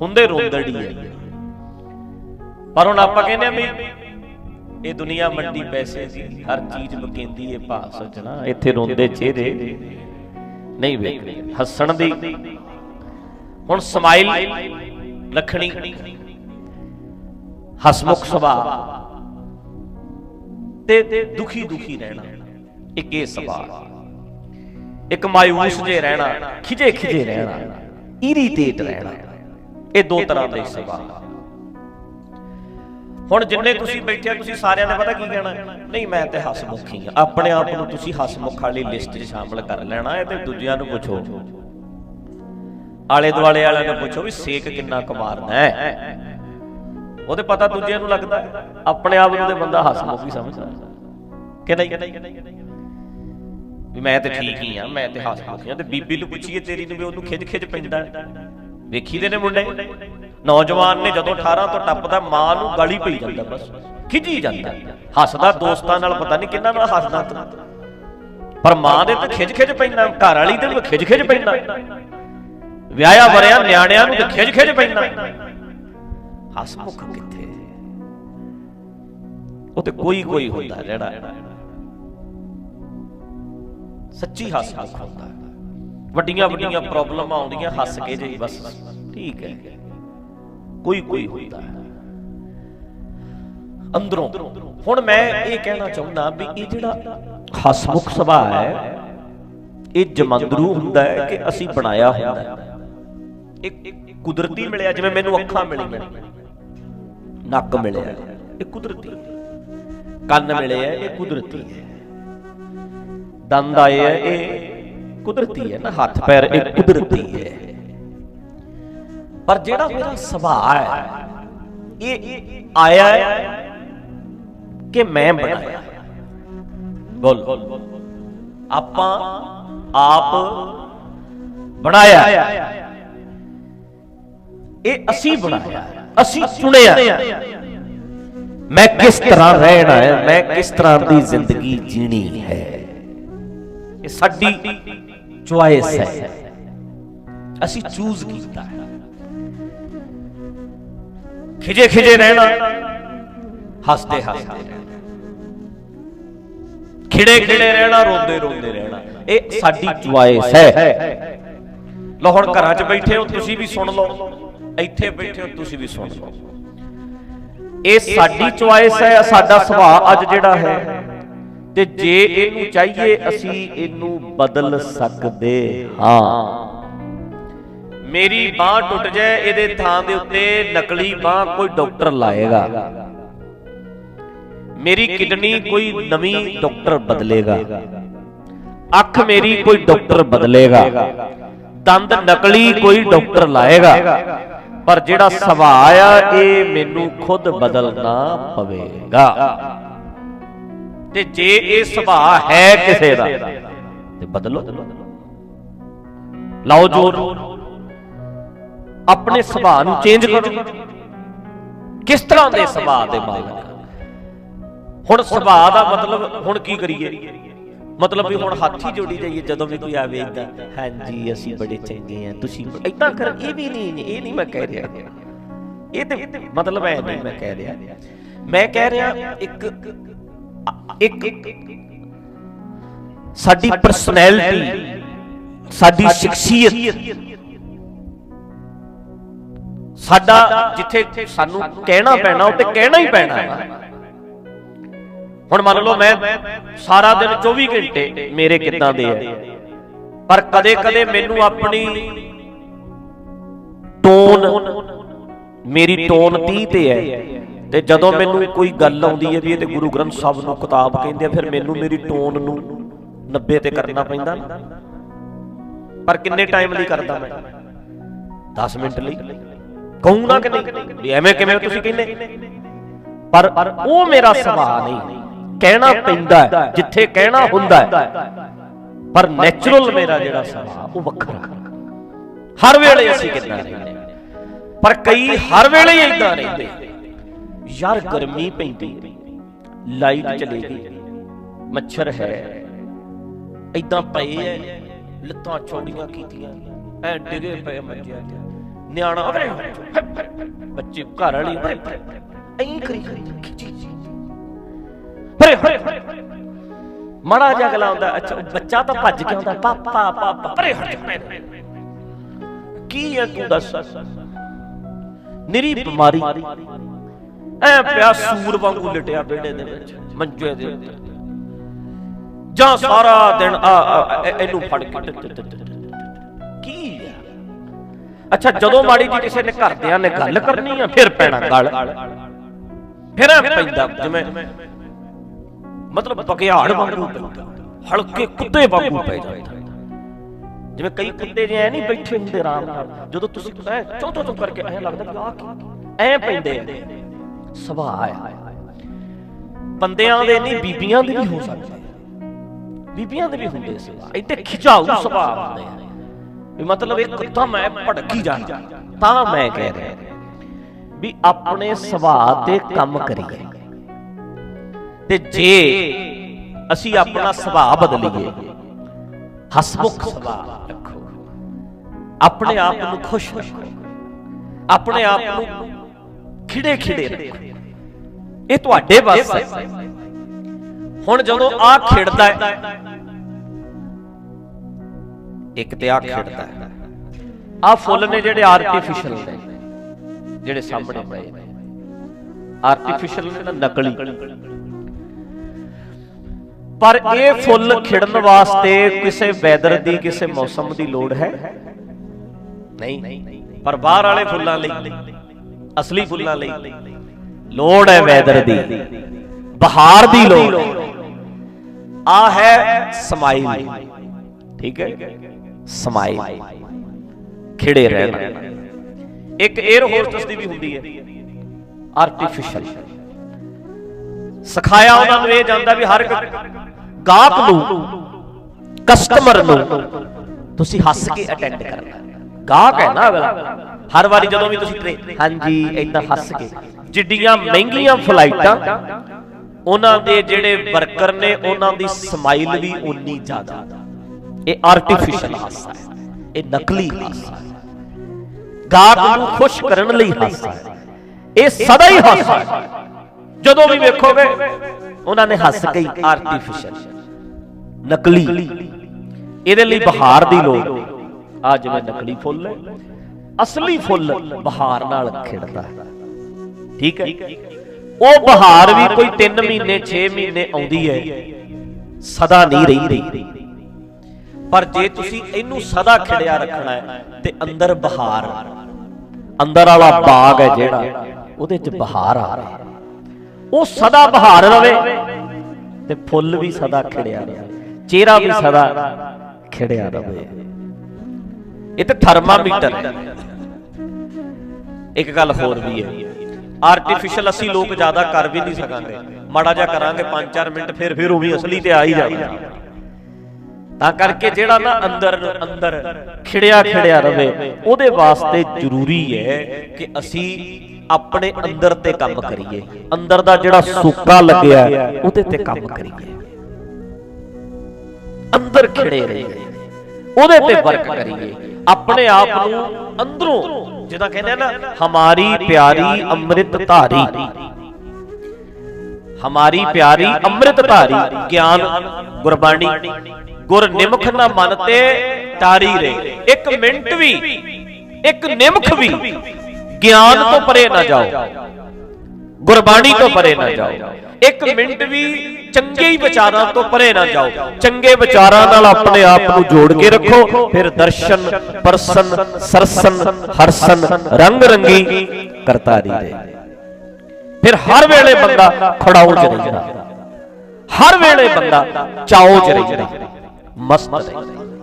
ਹੁੰਦੇ ਰੋਂਦੜੀ ਹੈ ਪਰ ਹੁਣ ਆਪਾਂ ਕਹਿੰਦੇ ਆ ਵੀ ਇਹ ਦੁਨੀਆ ਮੰਡੀ ਪੈਸੇ ਦੀ, ਹਰ ਚੀਜ਼ ਬਕੇਂਦੀ ਏ ਭਾ ਸਜਣਾ ਇੱਥੇ ਰੋਂਦੇ ਚਿਹਰੇ ਨਹੀਂ ਵੇਖਦੇ ਹੱਸਣ ਦੀ। ਹੁਣ ਸਮਾਈਲ ਰੱਖਣੀ, ਹਸਮੁਖ ਸੁਭਾਅ ਤੇ ਦੁਖੀ ਦੁਖੀ ਰਹਿਣਾ, ਇੱਕ ਇਹ ਸੁਭਾਅ। ਇੱਕ ਮਾਇੂਸ ਜੇ ਰਹਿਣਾ ਖਿਜੇ ਖਿਜੇ ਰਹਿਣਾ ਇਰੀਟੇਟ ਰਹਿਣਾ। ਇਹ ਦੋ ਤਰ੍ਹਾਂ ਦੇ ਸੁਭਾਅ ਹੁਣ ਜਿੰਨੇ ਤੁਸੀਂ ਬੈਠੇ ਆ ਤੁਸੀਂ ਸਾਰਿਆਂ ਨੇ ਪਤਾ ਕੀ ਕਹਿਣਾ? ਨਹੀਂ ਮੈਂ ਤੇ ਹਸਮੁਖੀ ਆ। ਆਪਣੇ ਆਪ ਨੂੰ ਤੁਸੀਂ ਹਸਮੁਖ ਵਾਲੀ ਲਿਸਟ 'ਚ ਸ਼ਾਮਲ ਕਰ ਲੈਣਾ ਹੈ ਤੇ ਦੂਜਿਆਂ ਨੂੰ ਪੁੱਛੋ। ਆਲੇ ਦੁਆਲੇ ਵਾਲਿਆਂ ਨੂੰ ਪੁੱਛੋ ਵੀ ਸੇਕ ਕਿੰਨਾ ਕੁ ਮਾਰਨਾ ਹੈ। ਉਹਦੇ ਪਤਾ ਦੂਜਿਆਂ ਨੂੰ ਲੱਗਦਾ। ਆਪਣੇ ਆਪ ਨੂੰ ਤੇ ਬੰਦਾ ਹਸਮੁਖੀ ਸਮਝਦਾ। ਕਿ ਨਹੀਂ? ਵੀ ਮੈਂ ਤੇ ਠੀਕ ਹੀ ਆ ਮੈਂ ਤੇ ਹਸਮੁਖੀ ਆ। ਤੇ ਬੀਬੀ ਨੂੰ ਪੁੱਛੀਏ ਤੇਰੀ ਨੂੰ ਵੀ ਉਹਨੂੰ ਖਿੱਚ ਖਿੱਚ ਪੈਂਦਾ ਹੈ। ਵੇਖੀ ਦੇ ਨੇ ਮੁੰਡੇ? ਨੌਜਵਾਨ ਨੇ ਜਦੋਂ 18 ਤੋਂ ਟੱਪਦਾ, ਮਾਂ ਨੂੰ ਗਾਲੀ ਪਈ ਜਾਂਦਾ ਬਸ। ਖਿਜੀ ਜਾਂਦਾ। ਹੱਸਦਾ ਦੋਸਤਾਂ ਨਾਲ, ਪਤਾ ਨਹੀਂ ਕਿੰਨਾ ਨਾਲ ਹੱਸਦਾ। ਤੂੰ ਪਰ ਮਾਂ ਦੇ ਤੇ ਖਿਜ ਖਿਜ ਪੈਂਦਾ, ਘਰ ਵਾਲੀ ਤੇ ਖਿਜ ਖਿਜ ਪੈਂਦਾ। ਵਿਆਹਿਆ ਵਰਿਆ, ਨਿਆਣਿਆਂ ਨੂੰ ਤੇ ਖਿਜ ਖਿਜ ਪੈਂਦਾ ਹਸਮੁਖ ਕਿੱਥੇ? ਉਹ ਤੇ ਕੋਈ ਕੋਈ ਹੁੰਦਾ, ਜਿਹੜਾ ਸੱਚੀ ਹਸਮੁਖ ਹੁੰਦਾ। ਵੱਡੀਆਂ ਵੱਡੀਆਂ ਪ੍ਰੋਬਲਮਾਂ ਆਉਂਦੀਆਂ, ਹੱਸ ਕੇ ਜੀ ਬਸ। ਠੀਕ ਹੈ। ਕੋਈ ਕੋਈ ਹੁੰਦਾ ਹੈ। ਅੰਦਰੋਂ। ਹੁਣ ਮੈਂ ਇਹ ਕਹਿਣਾ ਚਾਹੁੰਦਾ ਵੀ ਇਹ ਜਿਹੜਾ ਹਸਮੁਖ ਸੁਭਾਅ ਹੈ, ਇਹ ਜਮੰਦਰੂ ਹੁੰਦਾ ਹੈ ਕਿ ਅਸੀਂ ਬਣਾਇਆ ਹੁੰਦਾ ਹੈ। ਇੱਕ ਕੁਦਰਤੀ ਮਿਲਿਆ, ਜਿਵੇਂ ਮੈਨੂੰ ਅੱਖਾਂ ਮਿਲੀਆਂ। ਨੱਕ ਮਿਲਿਆ, ਇਹ ਕੁਦਰਤੀ। ਕੰਨ ਮਿਲਿਆ ਇਹ ਕੁਦਰਤੀ ਹੈ। ਦੰਦ ਆਏ ਹੈ, ਇਹ ਕੁਦਰਤੀ ਹੈ ਨਾ ਹੱਥ ਪੈਰ ਇਹ ਕੁਦਰਤੀ ਹੈ। ਪਰ ਜਿਹੜਾ ਮੇਰਾ ਸੁਭਾਅ ਹੈ ਇਹ ਆਇਆ ਹੈ ਕਿ ਮੈਂ ਬਣਾਇਆ। ਬੋਲ। ਆਪਾਂ ਆਪ ਬਣਾਇਆ। ਇਹ ਅਸੀਂ ਬਣਾਇਆ। ਅਸੀਂ ਚੁਣਿਆ। ਮੈਂ ਕਿਸ ਤਰ੍ਹਾਂ ਰਹਿਣਾ ਹੈ? ਮੈਂ ਕਿਸ ਤਰ੍ਹਾਂ ਦੀ ਜ਼ਿੰਦਗੀ ਜੀਣੀ ਹੈ? ਇਹ ਸਾਡੀ ਚੁਆਇਸ ਹੈ ਅਸੀਂ ਚੂਜ਼ ਕੀਤਾ ਹੈ ਖਿਜੇ ਖਿਜੇ ਰਹਿਣਾ ਹੱਸਦੇ ਹੱਸਦੇ ਰਹਿਣਾ ਖਿੜੇ ਖਿੜੇ ਰਹਿਣਾ ਰੋਂਦੇ ਰੋਂਦੇ ਰਹਿਣਾ ਇਹ ਸਾਡੀ ਚੁਆਇਸ ਹੈ ਲੋ ਹੁਣ ਘਰਾਂ 'ਚ ਬੈਠੇ ਹੋ ਤੁਸੀਂ ਵੀ ਸੁਣ ਲਓ ਇੱਥੇ ਬੈਠੇ ਹੋ ਤੁਸੀਂ ਵੀ ਸੁਣ ਲਓ ਇਹ ਸਾਡੀ ਚੁਆਇਸ ਹੈ ਸਾਡਾ ਸੁਭਾਅ ਅੱਜ ਜਿਹੜਾ ਹੈ ਤੇ ਜੇ ਇਹਨੂੰ ਚਾਹੀਏ, ਅਸੀਂ ਇਹਨੂੰ ਬਦਲ ਸਕਦੇ ਹਾਂ। ਮੇਰੀ ਬਾਹ ਟੁੱਟ ਜਾਏ, ਇਹਦੇ ਥਾਂ ਦੇ ਉੱਤੇ ਨਕਲੀ ਬਾਹ ਕੋਈ ਡਾਕਟਰ ਲਾਏਗਾ। ਮੇਰੀ ਕਿਡਨੀ ਕੋਈ ਨਵੀਂ ਡਾਕਟਰ ਬਦਲੇਗਾ। ਅੱਖ ਮੇਰੀ ਕੋਈ ਡਾਕਟਰ ਬਦਲੇਗਾ। ਦੰਦ ਨਕਲੀ ਕੋਈ ਡਾਕਟਰ ਲਾਏਗਾ। ਪਰ ਜਿਹੜਾ ਸੁਭਾਅ ਆ, ਇਹ ਮੈਨੂੰ ਖੁਦ ਬਦਲਣਾ ਪਵੇਗਾ। ਤੇ ਜੇ ਇਹ ਸੁਭਾਅ ਹੈ ਕਿਸੇ ਦਾ, ਤੇ ਬਦਲੋ। ਲਾਓ ਜੋਰ। ਆਪਣੇ ਸੁਭਾਅ ਨੂੰ ਚੇਂਜ ਕਰੋ। ਕਿਸ ਤਰ੍ਹਾਂ ਦੇ ਸੁਭਾਅ ਦੇ ਮਾਲਕ ਹੁਣ ਸੁਭਾਅ ਦਾ ਮਤਲਬ ਹੁਣ ਕੀ ਕਰੀਏ? ਮਤਲਬ ਵੀ ਹੁਣ ਹੱਥ ਹੀ ਜੋੜੀ ਜਾਈਏ, ਜਦੋਂ ਵੀ ਕੋਈ ਆਵੇ ਇਦਾਂ ਹਾਂਜੀ, ਅਸੀਂ ਬੜੇ ਚੰਗੇ ਆ, ਤੁਸੀਂ ਇਦਾਂ ਕਰ, ਇਹ ਵੀ ਨਹੀਂ, ਇਹ ਨਹੀਂ ਮੈਂ ਕਹਿ ਰਿਹਾ। ਇਹ ਤੇ ਮਤਲਬ ਐ ਨਹੀਂ ਮੈਂ ਕਹਿ ਰਿਹਾ। ਮੈਂ ਕਹਿ ਰਿਹਾ ਇੱਕ ਇੱਕ ਸਾਡੀ ਪਰਸਨੈਲਿਟੀ ਸਾਡੀ ਸ਼ਖਸੀਅਤ, ਸਾਡਾ ਜਿੱਥੇ ਸਾਨੂੰ ਕਹਿਣਾ ਪੈਣਾ ਉੱਤੇ ਕਹਿਣਾ ਹੀ ਪੈਣਾ ਹੈ। ਹੁਣ ਮੰਨ ਲਓ ਮੈਂ ਸਾਰਾ ਦਿਨ 24 ਘੰਟੇ ਮੇਰੇ ਕਿੱਦਾਂ ਦੇ ਆ ਪਰ ਕਦੇ-ਕਦੇ ਮੈਨੂੰ ਆਪਣੀ ਟੋਨ, ਮੇਰੀ ਟੋਨ 30 ਤੇ ਹੈ। ਤੇ ਜਦੋਂ ਮੈਨੂੰ ਕੋਈ ਗੱਲ ਆਉਂਦੀ ਹੈ ਵੀ ਇਹ ਤੇ ਗੁਰੂ ਗ੍ਰੰਥ ਸਾਹਿਬ ਨੂੰ ਕਿਤਾਬ ਕਹਿੰਦੇ ਆ, ਫਿਰ ਮੈਨੂੰ ਮੇਰੀ ਟੋਨ ਨੂੰ 90 ਤੇ ਕਰਨਾ ਪੈਂਦਾ ਪਰ ਕਿੰਨੇ ਟਾਈਮ ਲਈ ਕਰਦਾ ਮੈਂ? 10 ਮਿੰਟ ਲਈ। ਕਹੂੰ ਨਾ ਕਿ ਨਹੀਂ? ਵੀ ਐਵੇਂ ਕਿਵੇਂ ਤੁਸੀਂ ਕਹਿੰਦੇ? ਪਰ ਉਹ ਮੇਰਾ ਸੁਭਾਅ ਨਹੀਂ। ਕਹਿਣਾ ਪੈਂਦਾ ਜਿੱਥੇ ਕਹਿਣਾ ਹੁੰਦਾ ਪਰ ਨੇਚਰਲ ਮੇਰਾ ਜਿਹੜਾ ਸੁਭਾਅ ਉਹ ਵੱਖਰਾ। ਹਰ ਵੇਲੇ ਅਸੀਂ ਕਿੱਦਾਂ ਰਹਿੰਦੇ ਪਰ ਕਈ ਹਰ ਵੇਲੇ ਹੀ ਇਦਾਂ ਰਹਿੰਦੇ ਯਾਰ ਗਰਮੀ ਪੈਂਦੀ ਹੈ ਲਾਈਟ ਚਲੇ ਗਈ, ਮੱਛਰ ਹੈ। ਇਦਾਂ ਪਏ ਐ, ਲੱਤਾਂ ਚੌੜੀਆਂ ਕੀਤੀਆਂ, ਐ ਡਿਗੇ ਪਏ ਮੰਜਿਆਂ ਤੇ। ਨਿਆਣਾ ਅਰੇ ਬੱਚੇ ਘਰ ਵਾਲੀ ਐਂ ਕਰੀ ਖਿੱਚੀ ਅਰੇ ਅਰੇ ਮੜਾ ਜਿਹਾ ਅਗਲਾ ਆਉਂਦਾ, ਅੱਛਾ ਬੱਚਾ ਤਾਂ ਭੱਜ ਕੇ ਆਉਂਦਾ ਪਾਪਾ ਪਾਪਾ ਅਰੇ ਹਟ ਕੀ ਹੈ ਤੂੰ ਦੱਸ? ਨਿਰੀ ਬਿਮਾਰੀ। ਐ ਪਿਆ ਸੂਰ ਵਾਂਗੂ ਲਟਿਆ ਬੇੜੇ ਦੇ ਵਿੱਚ, ਮੰਜੇ ਦੇ ਉੱਤੇ। ਜਾਂ ਸਾਰਾ ਦਿਨ ਆ ਇਹਨੂੰ ਫੜ ਕੇ ਕੀ ਅੱਛਾ, ਜਦੋਂ ਮਾੜੀ ਜੀ ਕਿਸੇ ਨੇ ਘਰਦਿਆਂ ਨੇ ਗੱਲ ਕਰਨੀ ਆ, ਫਿਰ ਪੈਣਾ ਗੱਲ। ਫਿਰ ਪੈਂਦਾ, ਜਿਵੇਂ ਮਤਲਬ ਬਗਿਆੜ ਵਾਂਗੂ ਪੈਂਦਾ। ਹਲਕੇ ਕੁੱਤੇ ਵਾਂਗੂ ਪੈ ਜਾਂਦਾ। ਜਿਵੇਂ ਕਈ ਕੁੱਤੇ ਜੇ ਐ ਨਹੀਂ ਬੈਠੇ ਹੁੰਦੇ ਆਰਾਮ ਨਾਲ, ਜਦੋਂ ਤੁਸੀਂ ਐ ਚੋਂ ਚੋਂ ਕਰਕੇ ਐ ਲੱਗਦਾ ਕਿ ਆ ਕੀ, ਐ ਪੈਂਦੇ ਸੁਭਾਅ ਆ ਬੰਦਿਆਂ ਦੇ ਨਹੀਂ, ਬੀਬੀਆਂ ਦੇ ਵੀ ਹੋ ਸਕਦੇ। ਬੀਬੀਆਂ ਦੇ ਵੀ ਹੁੰਦੇ ਸੁਭਾਅ ਇੱਥੇ ਖਿਚਾਊ ਸੁਭਾਅ ਹੁੰਦੇ ਆ। ਵੀ ਮਤਲਬ ਇੱਕ ਤਾਂ ਮੈਂ ਭੜਕੀ ਜਾਣਾ, ਤਾਂ ਮੈਂ ਕਹਿ ਰਿਹਾ। ਵੀ ਆਪਣੇ ਸੁਭਾਅ ਤੇ ਕੰਮ ਕਰੀਏ। ਤੇ ਜੇ ਅਸੀਂ ਆਪਣਾ ਸੁਭਾਅ ਬਦਲੀਏ, ਹਸਮੁਖ ਸੁਭਾਅ ਰੱਖੋ। ਆਪਣੇ ਆਪ ਨੂੰ ਖੁਸ਼ ਰੱਖੋ। ਆਪਣੇ ਆਪ ਨੂੰ ਖਿੜੇ ਖਿੜੇ ਰੱਖੋ। ਇਹ ਤੁਹਾਡੇ ਵੱਸ ਹੈ। ਹੁਣ ਜਦੋਂ ਆ ਖਿੜਦਾ ਹੈ ਇੱਕ ਤੇ ਆ ਖਿੜਦਾ ਹੈ। ਆ ਫੁੱਲ ਨੇ ਜਿਹੜੇ ਆਰਟੀਫੀਸ਼ੀਅਲ ਨੇ ਜਿਹੜੇ ਸਾਹਮਣੇ ਪਏ ਨੇ। ਆਰਟੀਫੀਸ਼ੀਅਲ ਨੇ। ਨਾ ਨਕਲੀ। ਪਰ ਇਹ ਫੁੱਲ ਖਿੜਨ ਵਾਸਤੇ ਕਿਸੇ ਵੈਦਰ ਦੀ ਕਿਸੇ ਮੌਸਮ ਦੀ ਲੋੜ ਹੈ? ਨਹੀਂ। ਪਰ ਬਾਹਰ ਵਾਲੇ ਫੁੱਲਾਂ ਲਈ। ਅਸਲੀ ਫੁੱਲਾਂ ਲਈ। ਲੋੜ ਹੈ ਵੈਦਰ ਦੀ। ਬਹਾਰ ਦੀ ਲੋੜ। ਆ ਹੈ ਸਮਾਈਲ। ਠੀਕ ਹੈ? ਸਮਾਈਲ। ਖਿੜੇ ਰਹਿਣਾ। ਇੱਕ 에ਅਰ ਹੋਸਟਸ ਦੀ ਵੀ ਹੁੰਦੀ ਹੈ। ਆਰਟੀਫੀਸ਼ੀਅਲ ਸਿਖਾਇਆ ਉਹਨਾਂ ਨੂੰ ਇਹ ਜਾਂਦਾ ਵੀ ਹਰ ਇੱਕ ਗਾਹਕ ਨੂੰ ਕਸਟਮਰ ਨੂੰ, ਤੁਸੀਂ ਹੱਸ ਕੇ ਅਟੈਂਡ ਕਰਨਾ। ਗਾਹਕ ਹੈ ਨਾ ਅਗਲਾ ਹਰ ਵਾਰੀ ਜਦੋਂ ਵੀ ਤੁਸੀਂ ਟ੍ਰੇ ਹਾਂਜੀ ਇਦਾਂ ਹੱਸ ਕੇ। ਜਿੱਡੀਆਂ ਮਹਿੰਗੀਆਂ ਫਲਾਈਟਾਂ, ਉਹਨਾਂ ਦੇ ਜਿਹੜੇ ਵਰਕਰ ਨੇ, ਉਹਨਾਂ ਦੀ ਸਮਾਈਲ ਵੀ ਉਨੀ ਜ਼ਿਆਦਾ। ਇਹ ਆਰਟੀਫੀਸ਼ੀਅਲ ਹਾਸਾ ਹੈ। ਇਹ ਨਕਲੀ ਹਾਸਾ ਹੈ। ਗਾਹਕ ਨੂੰ ਖੁਸ਼ ਕਰਨ ਲਈ ਹਾਸਾ ਹੈ। ਇਹ ਸਦਾ ਹੀ ਹਾਸਾ ਹੈ। ਜਦੋਂ ਵੀ ਵੇਖੋਗੇ, ਉਹਨਾਂ ਨੇ ਹੱਸ ਕੇ ਹੀ ਆਰਟੀਫੀਸ਼ੀਅਲ ਨਕਲੀ। ਇਹਦੇ ਲਈ ਬਹਾਰ ਦੀ ਲੋੜ ਆ ਜਿਵੇਂ ਨਕਲੀ ਫੁੱਲ ਹੈ, ਅਸਲੀ ਫੁੱਲ ਬਹਾਰ ਨਾਲ ਖਿੜਦਾ ਹੈ। ਠੀਕ ਹੈ? ਉਹ ਬਹਾਰ ਵੀ ਕੋਈ 3 ਮਹੀਨੇ 6 ਮਹੀਨੇ ਆਉਂਦੀ ਹੈ, ਸਦਾ ਨਹੀਂ ਰਹਿੰਦੀ। ਪਰ ਜੇ ਤੁਸੀਂ ਇਹਨੂੰ ਸਦਾ ਖਿੜਿਆ ਰੱਖਣਾ ਹੈ, ਤੇ ਅੰਦਰ ਬਹਾਰ, ਅੰਦਰ ਵਾਲਾ ਬਾਗ ਹੈ ਜਿਹੜਾ, ਉਹਦੇ 'ਚ ਬਹਾਰ ਆ ਰਿਹਾ ਉਹ ਸਦਾ ਬਹਾਰ ਰਵੇ ਤੇ ਫੁੱਲ ਵੀ ਸਦਾ ਖਿੜਿਆ ਰਹੇ, ਚਿਹਰਾ ਵੀ ਸਦਾ ਖਿੜਿਆ ਰਵੇ ਇਹ ਤੇ ਥਰਮਾਮੀਟਰ ਹੈ। ਇੱਕ ਗੱਲ ਹੋਰ ਵੀ ਹੈ। ਆਰਟੀਫੀਸ਼ੀਅਲ ਅਸੀਂ ਲੋਕ ਜ਼ਿਆਦਾ ਕਰ ਵੀ ਨਹੀਂ ਸਕਾਂਗੇ। ਮਾੜਾ ਜਿਹਾ ਕਰਾਂਗੇ 5-4 ਮਿੰਟ ਫਿਰ ਫਿਰ ਉਹ ਵੀ ਅਸਲੀ ਤੇ ਆ ਹੀ ਜਾਣਾ। ਤਾਂ ਕਰਕੇ ਜਿਹੜਾ ਨਾ ਅੰਦਰ ਅੰਦਰ ਖਿੜਿਆ ਖਿੜਿਆ ਰਵੇ ਉਹਦੇ ਵਾਸਤੇ ਜ਼ਰੂਰੀ ਹੈ ਕਿ ਅਸੀਂ ਆਪਣੇ ਅੰਦਰ ਤੇ ਕੰਮ ਕਰੀਏ। ਅੰਦਰ ਦਾ ਜਿਹੜਾ ਸੁੱਕਾ ਲੱਗਿਆ ਉਹਦੇ ਤੇ ਕੰਮ ਕਰੀਏ। ਅੰਦਰ ਖਿੜੇ ਰਹੀਏ। ਉਹਦੇ ਤੇ ਵਰਕ ਕਰੀਏ। ਆਪਣੇ ਆਪ ਨੂੰ ਅੰਦਰੋਂ, ਜਿੱਦਾਂ ਕਹਿੰਦੇ ਆ ਨਾ, ਹਮਾਰੀ ਪਿਆਰੀ ਅੰਮ੍ਰਿਤ ਧਾਰੀ। ਹਮਾਰੀ ਪਿਆਰੀ ਅੰਮ੍ਰਿਤ ਧਾਰੀ, ਗਿਆਨ, ਗੁਰਬਾਣੀ, ਗੁਰ ਨਿਮਖ ਨਾ ਮਨ ਤੇ ਤਾਰੀ ਰੇ। ਇੱਕ ਮਿੰਟ ਵੀ, ਇੱਕ ਨਿਮਖ ਵੀ ਗਿਆਨ ਤੋਂ ਪਰੇ ਨਾ ਜਾਓ, ਗੁਰਬਾਣੀ ਤੋਂ ਪਰੇ ਨਾ ਜਾਓ। ਇੱਕ ਮਿੰਟ ਵੀ ਚੰਗੇ ਹੀ ਵਿਚਾਰਾਂ ਤੋਂ ਪਰੇ ਨਾ ਜਾਓ। ਚੰਗੇ ਵਿਚਾਰਾਂ ਨਾਲ ਆਪਣੇ ਆਪ ਨੂੰ ਜੋੜ ਕੇ ਰੱਖੋ। ਫਿਰ ਦਰਸ਼ਨ, ਪਰਸਨ, ਸਰਸਨ, ਹਰਸਨ ਰੰਗ ਰੰਗੀ ਕਰਤਾਰੀ ਦੇ ਫਿਰ ਹਰ ਵੇਲੇ ਬੰਦਾ ਖੜਾਉ ਚ ਰਹਿੰਦਾ। ਹਰ ਵੇਲੇ ਬੰਦਾ ਚਾਉ ਚ ਰਹਿੰਦਾ। ਮਸਤ ਰਹਿੰਦਾ।